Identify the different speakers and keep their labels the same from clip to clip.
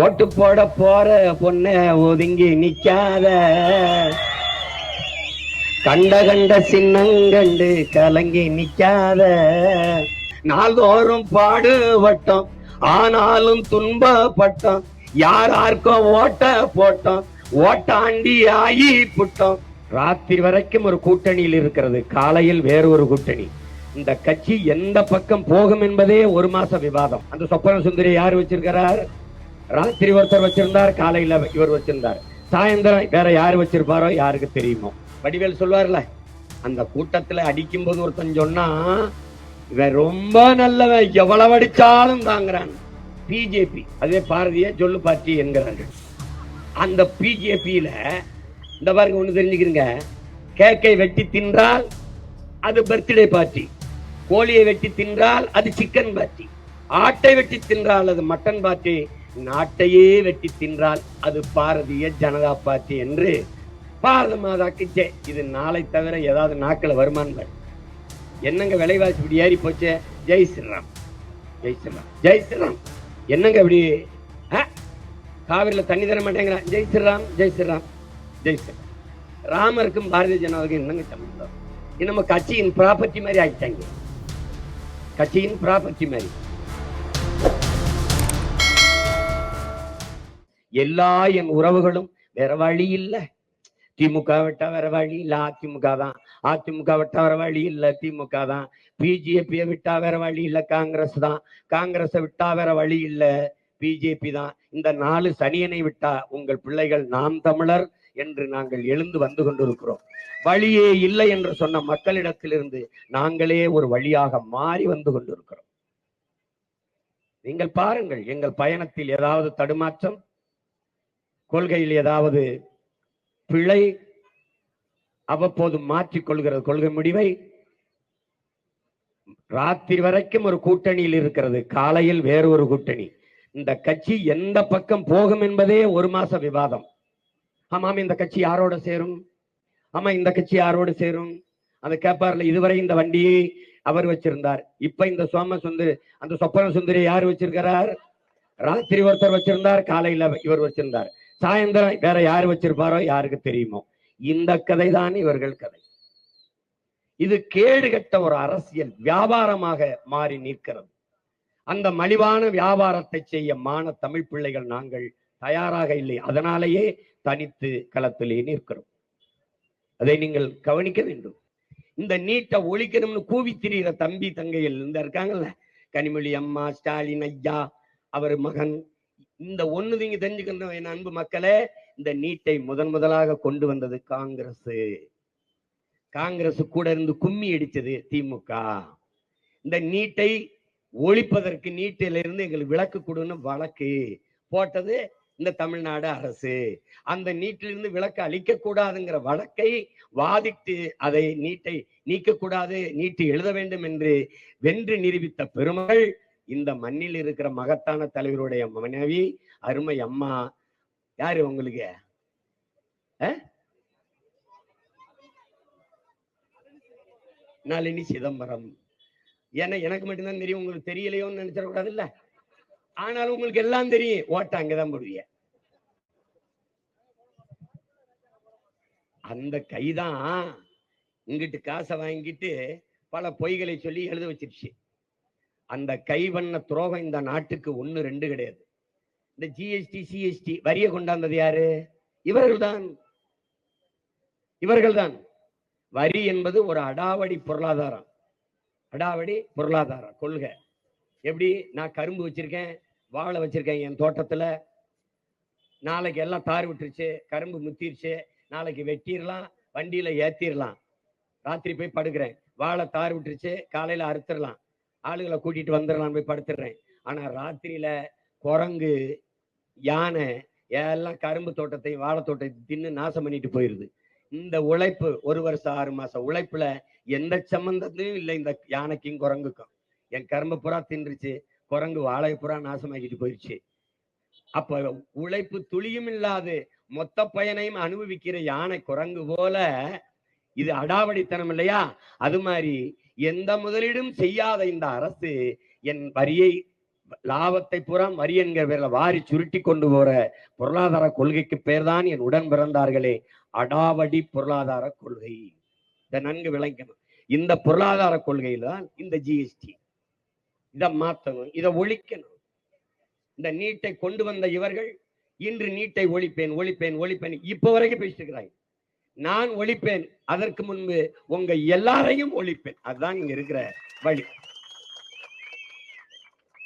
Speaker 1: ஓட்டு போட போற பொண்ண ஒதுங்கி நிக்காத. கண்ட கண்ட சின்னங்கண்டு கலங்கி நிக்காத. நாள்தோறும் பாடுபட்டோம் ஆனாலும் துன்பப்பட்டோம். யார் யாருக்கோ ஓட்ட போட்டோம் ஓட்டாண்டி ஆகி புட்டோம். ராத்திரி வரைக்கும் ஒரு கூட்டணியில் இருக்கிறது காலையில் வேறு ஒரு கூட்டணி. இந்த கட்சி எந்த பக்கம் போகும் என்பதே ஒரு மாச விவாதம். அந்த சொப்பன சுந்தரி யார் வச்சிருக்கிறார்? ராத்திரி ஒருத்தர் வச்சிருந்தார் காலையில இவர் வச்சிருந்தார். சாயந்தரம் வேற யார் வச்சிருப்பாரோ யாருக்கு தெரியுமோ? வடிவேல் சொல்லுவார்ல அந்த கூட்டத்துல அடிக்கும் போது ஒருத்தன் சொன்னா இவன் ரொம்ப நல்லவன் எவ்வளவு அடிச்சாலும் தாங்குறான். பிஜேபி அதே பாரதிய சொல்லு பார்ட்டி என்கிறார்கள். அந்த பிஜேபியில இந்த பாருங்க ஒண்ணு தெரிஞ்சுக்கிறீங்க. கேக்கை வெட்டி தின்றால் அது பர்த்டே பார்ட்டி. கோழியை வெட்டி தின்றால் அது சிக்கன் பார்ட்டி. ஆட்டை வெட்டி தின்றால் அது மட்டன் பார்ட்டி. நாட்டையே வெட்டி தின்றால் அது பாரதிய ஜனதா பார்ட்டி என்று பாரத மாதாக்கு ஜெய் இது நாளை தவிர ஏதாவது நாட்களை வருமானங்கள் என்னங்க விலைவாசி இப்படி ஏறி போச்சு? ஜெய் ஸ்ரீராம். ஜெய் ஸ்ரீராம். ஜெய் ஸ்ரீராம். என்னங்க இப்படி ஆ? தண்ணி தர மாட்டேங்கிறான் ஜெய் ஸ்ரீராம் ஜெய் ஸ்ரீராம் ஜெய் ஸ்ரீராம் ராமருக்கும் பாரதிய ஜனதாவுக்கும் என்னங்க சம்பந்தம்? இது நம்ம கட்சியின் ப்ராப்பர்ட்டி மாதிரி ஆகிட்டாங்க கட்சியின் ப்ராப்பர்ட்டி மாதிரி. எல்லா என் உறவுகளும் வேற வழி இல்ல. திமுக விட்டா வேற வழி இல்ல அதிமுக தான். அதிமுக விட்டா வேற வழி இல்ல திமுக தான். பிஜேபியை விட்டா வேற வழி இல்ல காங்கிரஸ் தான். காங்கிரஸை விட்டா வேற வழி இல்ல பிஜேபி தான். இந்த நாலு சனியனை விட்டா உங்கள் பிள்ளைகள் நாம் தமிழர் என்று நாங்கள் எழுந்து வந்து கொண்டிருக்கிறோம். வழியே இல்லை என்று சொன்ன மக்களிடத்திலிருந்து நாங்களே ஒரு வழியாக மாறி வந்து கொண்டிருக்கிறோம். நீங்கள் பாருங்கள் எங்கள் பயணத்தில் ஏதாவது தடுமாற்றம்? கொள்கையில் ஏதாவது பிழை அவ்வப்போது மாற்றிக் கொள்கிறது. கொள்கை முடிவை ராத்திரி வரைக்கும் ஒரு கூட்டணியில் இருக்கிறது. காலையில் வேறு ஒரு கூட்டணி. இந்த கட்சி எந்த பக்கம் போகும் என்பதே ஒரு மாச விவாதம். ஆமாம் இந்த கட்சி யாரோட சேரும்? ஆமா இந்த கட்சி யாரோடு சேரும்? அந்த கேப்பார்ல இதுவரை இந்த வண்டியை அவர் வச்சிருந்தார். இப்ப இந்த சோம சுந்தரி அந்த சொப்பன சுந்தரி யார் வச்சிருக்கிறார்? ராத்திரி ஒருத்தர் வச்சிருந்தார் காலையில இவர் வச்சிருந்தார். சாயந்தரம் வேற யார் வச்சிருப்பாரோ யாருக்கு தெரியுமோ? இந்த கதை தான் இவர்கள் கதை. இது கேடு கட்ட ஒரு அரசியல் வியாபாரமாக மாறி நிற்கிறது. அந்த மலிவான வியாபாரத்தை செய்ய மான தமிழ் பிள்ளைகள் நாங்கள் தயாராக இல்லை. அதனாலேயே தனித்து களத்திலே நிற்கிறோம். அதை நீங்கள் கவனிக்க வேண்டும். இந்த நீட்டை ஒழிக்கணும்னு கூவி திரிகிற தம்பி தங்கையில் இந்த இருக்காங்கல்ல கனிமொழி அம்மா ஸ்டாலின் ஐயா அவர் மகன். இந்த ஒண்ணு நீங்க தெரிஞ்சுக்கணும் என் அன்பு மக்களே. இந்த நீட்டை முதன் முதலாக கொண்டு வந்தது காங்கிரஸ் காங்கிரஸ் கூட இருந்து கும்மி அடிச்சது திமுக. இந்த நீட்டை ஒழிப்பதற்கு நீட்டிலிருந்து எங்களுக்கு விளக்கு கொடுன்னு வழக்கு போட்டது இந்த தமிழ்நாடு அரசு. அந்த நீட்டிலிருந்து விளக்கு அளிக்க கூடாதுங்கிற வழக்கை வாதிட்டு அதை நீட்டை நீக்கக்கூடாது நீட்டு எழுத வேண்டும் என்று வென்று நிரூபித்த பெருமகள் இந்த மண்ணில் இருக்கிற மகத்தான தலைவருடைய மனைவி அருமை அம்மா யாரு உங்களுக்கு? நளினி சிதம்பரம். ஏன்னா எனக்கு மட்டும்தான் தெரியும் உங்களுக்கு தெரியலையோன்னு நினைச்சிடக்கூடாது இல்ல ஆனாலும் உங்களுக்கு எல்லாம் தெரியும். ஓட்ட அங்கதான் போடுவீங்க அந்த கைதான் இங்கிட்டு காசை வாங்கிட்டு பல பொய்களை சொல்லி எழுத வச்சிருச்சு. அந்த கைவண்ண துரோகம் இந்த நாட்டுக்கு ஒன்று ரெண்டு கிடையாது. இந்த ஜிஎஸ்டி சிஎஸ்டி வரிய கொண்டாந்தது யாரு? இவர்கள்தான். இவர்கள்தான். வரி என்பது ஒரு அடாவடி பொருளாதாரம். அடாவடி பொருளாதாரம் கொள்கை. எப்படி? நான் கரும்பு வச்சிருக்கேன் வாழை வச்சிருக்கேன் என் தோட்டத்தில். நாளைக்கு எல்லாம் தார் விட்டுருச்சு கரும்பு முத்திருச்சு நாளைக்கு வெட்டிடலாம் வண்டியில் ஏற்றிடலாம் ராத்திரி போய் படுக்கிறேன். வாழை தார் விட்டுருச்சு காலையில் அறுத்துடலாம். ஆளுகளை கூட்டிட்டு நான் போய் படுத்துடுறேன். ஆனா ராத்திரியில குரங்கு யானை எல்லாம் கரும்பு தோட்டத்தையும் வாழை தோட்டத்தை தின்னு நாசம் பண்ணிட்டு போயிருது. இந்த உழைப்பு ஒரு வருஷம் ஆறு மாசம் உழைப்புல எந்த சம்பந்தத்தையும் இல்லை இந்த யானைக்கும் குரங்குக்கும். என் கரும்பு புறா தின்றுச்சு குரங்கு வாழை புறா நாசமாக்கிட்டு போயிடுச்சு அப்ப உழைப்பு துளியும் இல்லாது மொத்த பயனையும் அனுபவிக்கிற யானை குரங்கு போல இது அடாவடித்தனம் இல்லையா? அது மாதிரி எந்த முதலீடும் செய்யாத இந்த அரசு என் வரியை லாபத்தை பூரா வரி என்கிற பேர்ல வாரி சுருட்டி கொண்டு போற பொருளாதார கொள்கைக்கு பேர்தான் என் உடன் பிறந்தார்களே. அடாவடி பொருளாதார கொள்கை. இதை நன்கு விளங்கணும். இந்த பொருளாதார கொள்கையில தான் இந்த ஜிஎஸ்டி இதை மாத்தணும் இதை ஒழிக்கணும். இந்த நீட்டை கொண்டு வந்த இவர்கள் இன்று நீட்டை ஒழிப்பேன் ஒழிப்பேன் ஒழிப்பேன். இப்போ வரைக்கும் பேசிட்டு இருக்கிறாங்க நான் ஒழிப்பேன். அதற்கு முன்பு உங்க எல்லாரையும் ஒழிப்பேன். அதுதான் இங்க இருக்கிற வழி.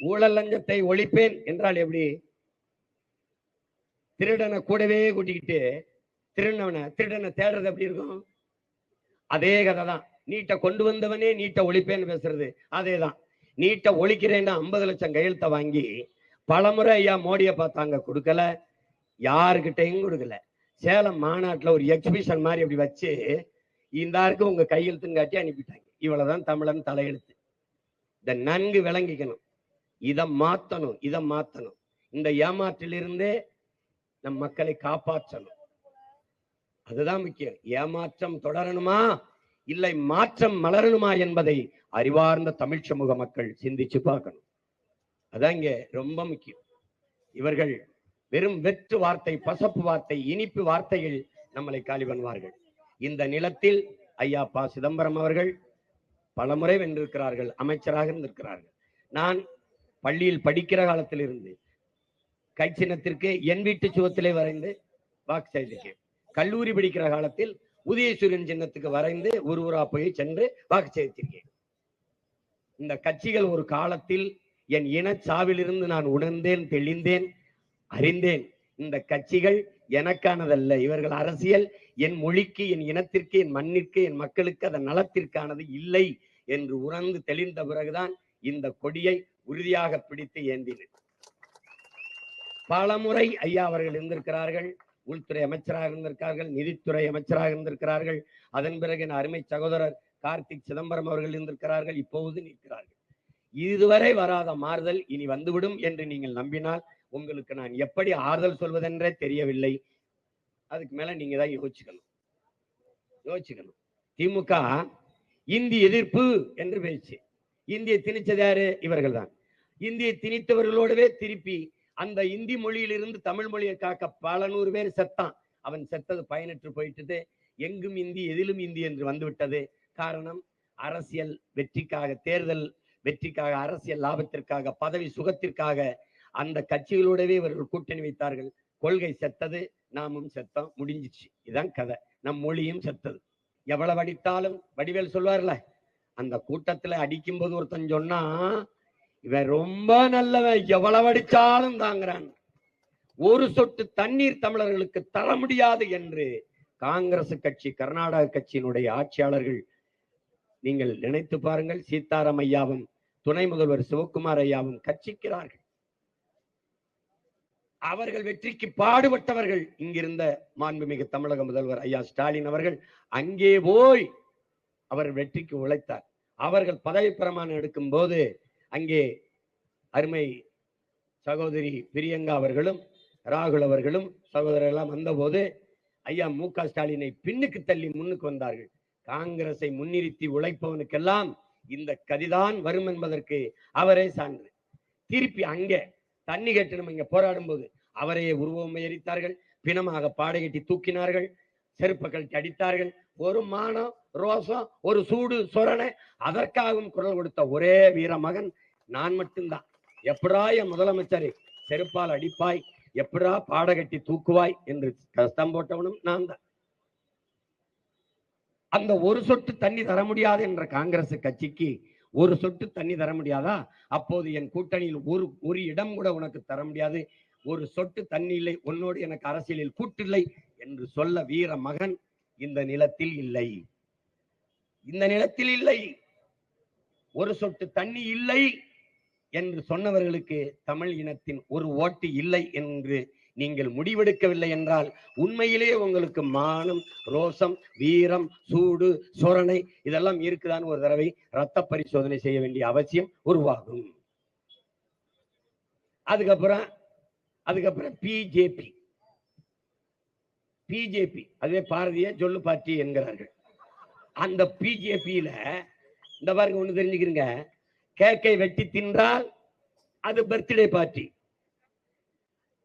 Speaker 1: ஊழல் லஞ்சத்தை ஒழிப்பேன் என்றால் எப்படி? திருடனை கூடவே கூட்டிக்கிட்டு திருடனவனை திருடனை தேடுறது எப்படி இருக்கும்? அதே கதை தான் நீட்டை கொண்டு வந்தவனே நீட்டை ஒழிப்பேன்னு பேசுறது. அதே தான் நீட்டை ஒழிக்கிறேன்னு ஐம்பது லட்சம் கையெழுத்தை வாங்கி பலமுறை ஐயா மோடியை பார்த்தாங்க. கொடுக்கல. யாருக்கிட்டையும் கொடுக்கல. சேலம் மாநாட்டுல ஒரு எக்ஸிபிஷன் மாதிரி அப்படி வச்சு இந்தாருக்கு உங்க கையெழுத்துன்னு காட்டி அனுப்பிட்டாங்க. இவ்வளவுதான் தமிழன் தலையெழுத்து. இதை நன்கு விளங்கிக்கணும். இதை மாத்தணும் இதை மாத்தணும். இந்த ஏமாற்றிலிருந்தே நம் மக்களை காப்பாற்றணும். அதுதான் முக்கியம். ஏமாற்றம் தொடரணுமா? இல்லை மாற்றம் மலரணுமா என்பதை அறிவார்ந்த தமிழ் சமூக மக்கள் சிந்திச்சு பார்க்கணும். அதான் இங்க ரொம்ப முக்கியம். இவர்கள் வெறும் வெற்று வார்த்தை பசப்பு வார்த்தை இனிப்பு வார்த்தைகள் நம்மளை காலி பண்ணுவார்கள். இந்த நிலத்தில் ஐயா பா சிதம்பரம் அவர்கள் பலமுறை வென்றிருக்கிறார்கள் அமைச்சராக இருந்திருக்கிறார்கள். நான் பள்ளியில் படிக்கிற காலத்தில் இருந்து கைச்சின்னத்திற்கு என் வீட்டு சுவத்திலே வரைந்து வாக்கு செய்திருக்கேன் கல்லூரி படிக்கிற காலத்தில் உதயசூரியன் சின்னத்துக்கு வரைந்து ஒரு ஊரா போய் சென்று வாக்கு செய்திருக்கேன் இந்த கட்சிகள் ஒரு காலத்தில் என் இனச்சாவிலிருந்து நான் உணர்ந்தேன் தெளிந்தேன். அறிந்தேன். இந்த கட்சிகள் எனக்கானதல்ல. இவர்கள் அரசியல் என் மொழிக்கு என் இனத்திற்கு என் மண்ணிற்கு என் மக்களுக்கு அதன் நலத்திற்கானது இல்லை என்று உணர்ந்து தெளிந்த பிறகுதான் இந்த கொடியை உறுதியாக பிடித்து ஏந்தினேன். பலமுறை ஐயா அவர்கள் இருந்திருக்கிறார்கள் உள்துறை அமைச்சராக இருந்திருக்கார்கள் நிதித்துறை அமைச்சராக இருந்திருக்கிறார்கள். அதன் பிறகு என் அருமை சகோதரர் கார்த்திக் சிதம்பரம் அவர்கள் இருந்திருக்கிறார்கள் இப்போது நிற்கிறார்கள். இதுவரை வராத மாறுதல் இனி வந்துவிடும் என்று நீங்கள் நம்பினால் உங்களுக்கு நான் எப்படி ஆறுதல் சொல்வதென்றே தெரியவில்லை. அதுக்கு மேல நீங்க தான் யோசிச்சுக்கணும். யோசிச்சுக்கணும். திமுக இந்தி எதிர்ப்பு என்று பேச்சு. இந்தியை திணிச்சது யாரு? இவர்கள் தான் இந்தியை திணித்தவர்களோடவே திருப்பி அந்த இந்தி மொழியிலிருந்து தமிழ் மொழியை காக்க பல நூறு பேர் செத்தான். அவன் செத்தது பயனற்று போயிட்டது. எங்கும் இந்தி எதிலும் இந்தி என்று வந்துவிட்டது. காரணம் அரசியல் வெற்றிக்காக தேர்தல் வெற்றிக்காக அரசியல் லாபத்திற்காக பதவி சுகத்திற்காக அந்த கட்சிகளோடவே இவர்கள் கூட்டணி வைத்தார்கள். கொள்கை செத்தது நாமும் செத்தோம் முடிஞ்சிச்சு. இதான் கதை. நம் மொழியும் செத்தது. எவ்வளவு அடித்தாலும் வடிவேல் சொல்வார்ல அந்த கூட்டத்துல அடிக்கும் போது ஒருத்தன் சொன்னா இவன் ரொம்ப நல்லவன் எவ்வளவு அடிச்சாலும் தாங்குறான். ஒரு சொட்டு தண்ணீர் தமிழர்களுக்கு தர முடியாது என்று காங்கிரஸ் கட்சி கர்நாடக கட்சியினுடைய ஆட்சியாளர்கள் நீங்கள் நினைத்து பாருங்கள் சீதாராம் ஐயாவும் துணை முதல்வர் சிவகுமார் ஐயாவும் கட்சிக்கிறார்கள். அவர்கள் வெற்றிக்கு பாடுபட்டவர்கள் இங்கிருந்த மாண்புமிகு தமிழக முதல்வர் ஐயா ஸ்டாலின் அவர்கள். அங்கே போய் அவர் வெற்றிக்கு உழைத்தார். அவர்கள் பதவி பிரமாணம் எடுக்கும் போது அங்கே அருமை சகோதரி பிரியங்கா அவர்களும் ராகுல் அவர்களும் சகோதரெல்லாம் எல்லாம் வந்தபோது ஐயா மு க ஸ்டாலினை பின்னுக்கு தள்ளி முன்னுக்கு வந்தார்கள். காங்கிரஸை முன்னிறுத்தி உழைப்பவனுக்கெல்லாம் இந்த கதிதான் வரும் என்பதற்கு அவரே சான்று. திருப்பி அங்கே தண்ணி கேட்டு நம்ம இங்க போராடும் போது அவரையே உருவம் எரித்தார்கள். பிணமாக பாடை கட்டி தூக்கினார்கள். செருப்பை கழட்டி அடித்தார்கள். ஒரு மானம் ரோசம் ஒரு சூடு சொரணை அதற்காகவும் குரல் கொடுத்த ஒரே வீர மகன் நான் மட்டும்தான். எப்படா என் முதலமைச்சரை செருப்பால் அடிப்பாய் எப்படா பாடகட்டி தூக்குவாய் என்று கஷ்டம் போட்டவனும் நான் தான் அந்த ஒரு சொட்டு தண்ணி தர முடியாது என்ற காங்கிரஸ் கட்சிக்கு ஒரு சொட்டு தண்ணி தர முடியாதா? அப்போது என் கூட்டணியில் ஒரு ஒரு இடம் கூட உனக்கு தர முடியாது. ஒரு சொட்டு தண்ணி இல்லை உன்னோடு எனக்கு அரசியலில் கூட்டில்லை என்று சொல்ல வீர மகன் இந்த நிலத்தில் இல்லை. இந்த நிலத்தில் இல்லை. ஒரு சொட்டு தண்ணி இல்லை என்று சொன்னவர்களுக்கு தமிழ் இனத்தின் ஒரு ஓட்டு இல்லை என்று நீங்கள் முடிவெடுக்கவில்லை என்றால் உண்மையிலே உங்களுக்கு மானம் ரோசம் வீரம் சூடு சொரணை இதெல்லாம் இருக்குதான்னு ஒரு தடவை ரத்த பரிசோதனை செய்ய வேண்டிய அவசியம் உருவாகும். அதுக்கப்புறம் அதுக்கப்புறம் பிஜேபி பிஜேபி அதுவே பாரதிய சொல்லு பார்ட்டி என்கிறார்கள். அந்த பிஜேபியில இந்த பாருங்க ஒண்ணு தெரிஞ்சுக்கிறீங்க. கேக்கை வெட்டி தின்றால் அது பர்த்டே பார்ட்டி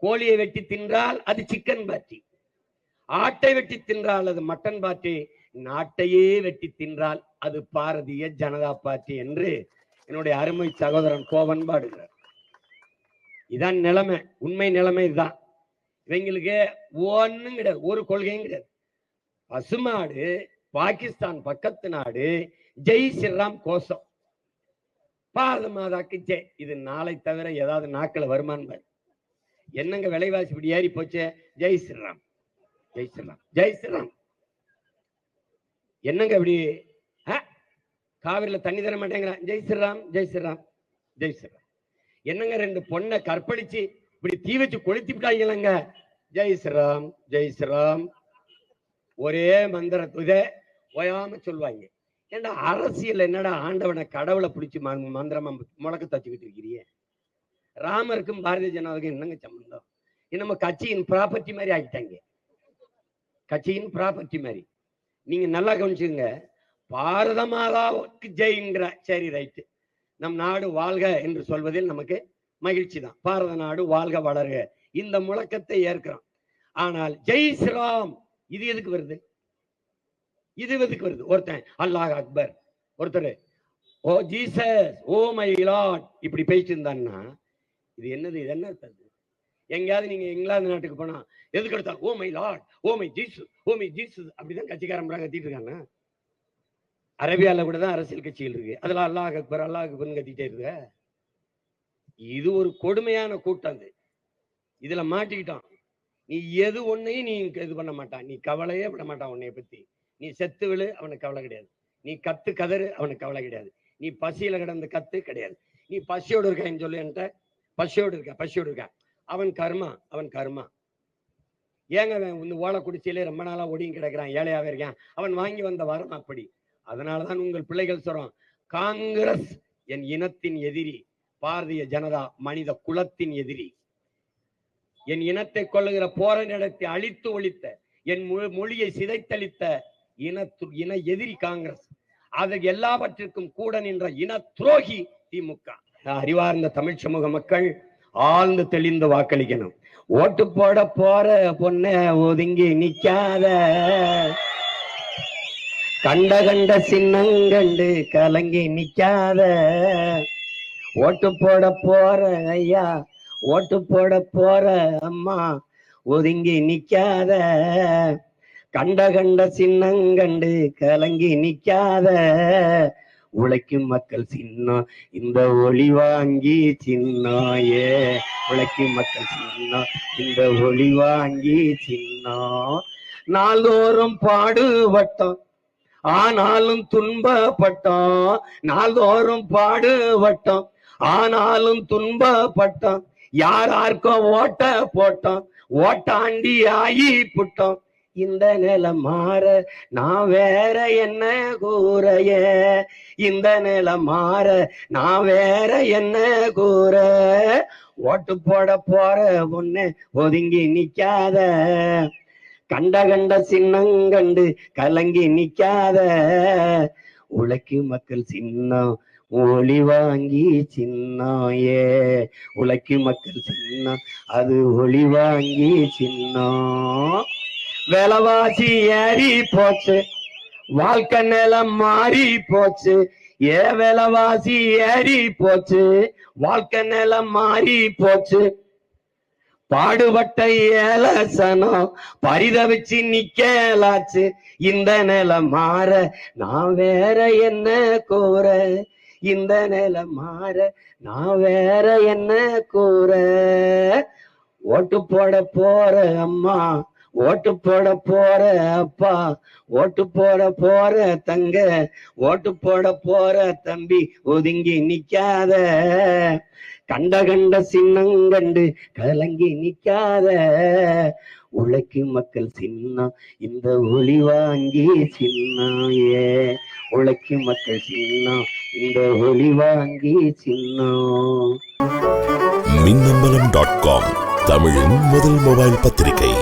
Speaker 1: கோழியை வெட்டி தின்றால் அது சிக்கன் பார்ட்டி ஆட்டை வெட்டி தின்றால் அது மட்டன் பார்ட்டி நாட்டையே வெட்டி தின்றால் அது பாரதிய ஜனதா பார்ட்டி என்று என்னுடைய அருமை சகோதரன் கோவன் பாடுகிறார். இதான் நிலைமை உண்மை நிலைமை இதுதான். இவங்களுக்கு ஒன்றும் கிடையாது ஒரு கொள்கையும் கிடையாது. பசுமாடு பாகிஸ்தான் பக்கத்து நாடு ஜெய் ஸ்ரீராம் கோஷம். பாரத மாதாக்கு ஜெய். இது நாளை தவிர ஏதாவது நாக்கில் வருமான் என்னங்க விலைவாசி இப்படி ஏறி போச்சே? ஜெய் ஸ்ரீராம். ஜெய் ஸ்ரீராம். ஜெய் ஸ்ரீராம். என்னங்க இப்படி ஆ? காவிரியில தண்ணி தர மாட்டேங்கிறான் ஜெய் ஸ்ரீராம் ஜெய் ஸ்ரீராம் ஜெய் ஸ்ரீராம். என்னங்க ரெண்டு பொண்ணை கற்பழிச்சு இப்படி தீ வச்சு கொளுத்தி விட்டாங்களங்க ஜெய் ஸ்ரீராம் ஜெய் ஸ்ரீராம். ஒரே மந்திர ஓயாம சொல்லுவாங்க ஏன்டா அரசியல் என்னடா ஆண்டவனை கடவுளை பிடிச்சி மந்திரமா முழக்க தச்சுக்கிட்டு இருக்கிறீங்க ராமருக்கும் பாரதிய ஜனதாவுக்கும் என்னங்க சம்பந்தம்? நம்ம கட்சியின் ப்ராப்பர்ட்டி மாதிரி ஆக்கிட்டாங்க. கட்சியின் ப்ராப்பர்ட்டி மாதிரி. நீங்க நல்லா கவனிச்சுங்க பாரத மாதாவுக்கு ஜெயிங்கிற சரி ரைட்டு நம் நாடு வாழ்க என்று சொல்வதில் நமக்கு மகிழ்ச்சி தான். பாரத நாடு வாழ்க வளர்க. இந்த முழக்கத்தை ஏற்கிறோம். ஆனால் ஜெய் ஸ்ராம் இது எதுக்கு வருது? இது எதுக்கு வருது? ஒருத்தன் அல்லாஹ் அக்பர். ஒருத்தர் O Jesus O my lord இப்படி பேசிட்டு இருந்தான்னா இது என்னது இது என்ன அர்த்தம் எங்கேயாவது நீங்க இங்கிலாந்து நாட்டுக்கு போனா எதுக்கு எடுத்தா O my lord O my Jesus O my Jesus அப்படிதான் கட்சிக்காரன் கத்திட்டு இருக்காங்க. அரேபியால கூட தான் அரசியல் கட்சிகள் இருக்கு. அதுல அல்லாஹ் அக்பர் அல்லாஹ் அக்பர்னு கத்திட்டே இருக்க? இது ஒரு கொடுமையான கூட்டம் அது. இதுல மாட்டிக்கிட்டான். நீ எது ஒன்னையும் நீ இது பண்ண மாட்டான். நீ கவலையே விட மாட்டான் உன்னைய பத்தி. நீ செத்து விழு அவனுக்கு கவலை கிடையாது. நீ கத்து கதறு அவனுக்கு கவலை கிடையாது. நீ பசியில கிடந்து கத்து கிடையாது. நீ பசியோடு இருக்கான்னு சொல்லு என்கிட்ட. பசியோடு இருக்க பசியோடு இருக்க? அவன் கர்மா அவன் கர்மா. ஏங்க இந்த ஓலை குடிசையிலே ரொம்ப நாளா ஒடியும் கிடக்கிறான் ஏழையாவே இருக்கான்? அவன் வாங்கி வந்த வரம் அப்படி. அதனாலதான் உங்கள் பிள்ளைகள் சொல்றோம் காங்கிரஸ் என் இனத்தின் எதிரி பாரதிய ஜனதா மனித குலத்தின் எதிரி. என் இனத்தை கொள்ளுகிற போர நடத்தி அழித்து ஒழித்த என் மொ- மொழியை சிதைத்தளித்த இனத்து இன எதிரி காங்கிரஸ். அது எல்லாவற்றிற்கும் கூட நின்ற இன துரோகி திமுக அறிவார்ந்த தமிழ் சமூக மக்கள் ஆழ்ந்து தெளிந்து வாக்களிக்கணும். ஓட்டு போட போற பொண்ண ஒதுங்கி நிக்காத. கண்ட கண்ட சின்னங்கண்டு கலங்கி நிக்காத. ஓட்டு போட போற ஐயா ஓட்டு போட போற அம்மா ஒதுங்கி நிக்காத. கண்ட கண்ட சின்னங்கண்டு கலங்கி நிக்காத. உழைக்கும் மக்கள் சின்னம் இந்த ஒளி வாங்கி சின்னம் ஏ உழைக்கும் மக்கள் சின்னம் இந்த ஒளி வாங்கி சின்னம் நாள்தோறும் பாடுபட்டோம் ஆனாலும் துன்பப்பட்டோம் நாள்தோறும் பாடுபட்டோம் ஆனாலும் துன்பப்பட்டோம் யார் ஓட்ட போட்டோம் ஓட்டாண்டி ஆகி புட்டோம் இந்த நிலம் மாற நான் வேற என்ன கூறைய? இந்த நிலம் மாற நான் வேற என்ன கூற? ஓட்டு போட போற ஒன்னு ஒதுங்கி நிக்காத. கண்ட கண்ட சின்னங்கண்டு கலங்கி நிக்காத. உழைக்கும் மக்கள் சின்னம் ஒளி வாங்கி சின்னம் ஏ. உழைக்கும் மக்கள் சின்னம் அது ஒளி வாங்கி சின்னம். விலைவாசி ஏறி போச்சு. வாழ்க்கை நிலம் மாறி போச்சு. ஏ விலைவாசி ஏறி போச்சு. வாழ்க்கை நிலம் மாறி போச்சு. பாடுபட்ட ஏலசனம் பரிதவிச்சு நிக்கலாச்சு. இந்த நிலம் மாற நான் வேற என்ன கூற இந்த நிலை மாற நான் வேற என்ன கூற ஓட்டு போட போற அம்மா ஓட்டு போட போற அப்பா ஓட்டு போட போற தங்க ஓட்டு போட போற தம்பி ஒதுங்கி நிக்காத. கண்ட கண்ட சின்னங்கண்டு கலங்கி நிக்காத. உழைக்கு மக்கள் சின்னம் இந்த ஒளி வாங்கி சின்னாயே. ஏ மக்கள் சின்னம் இந்த ஒளி வாங்கி சின்னம்.
Speaker 2: மின்னம்பலம் டாட் காம் தமிழின் முதல் மொபைல் பத்திரிகை.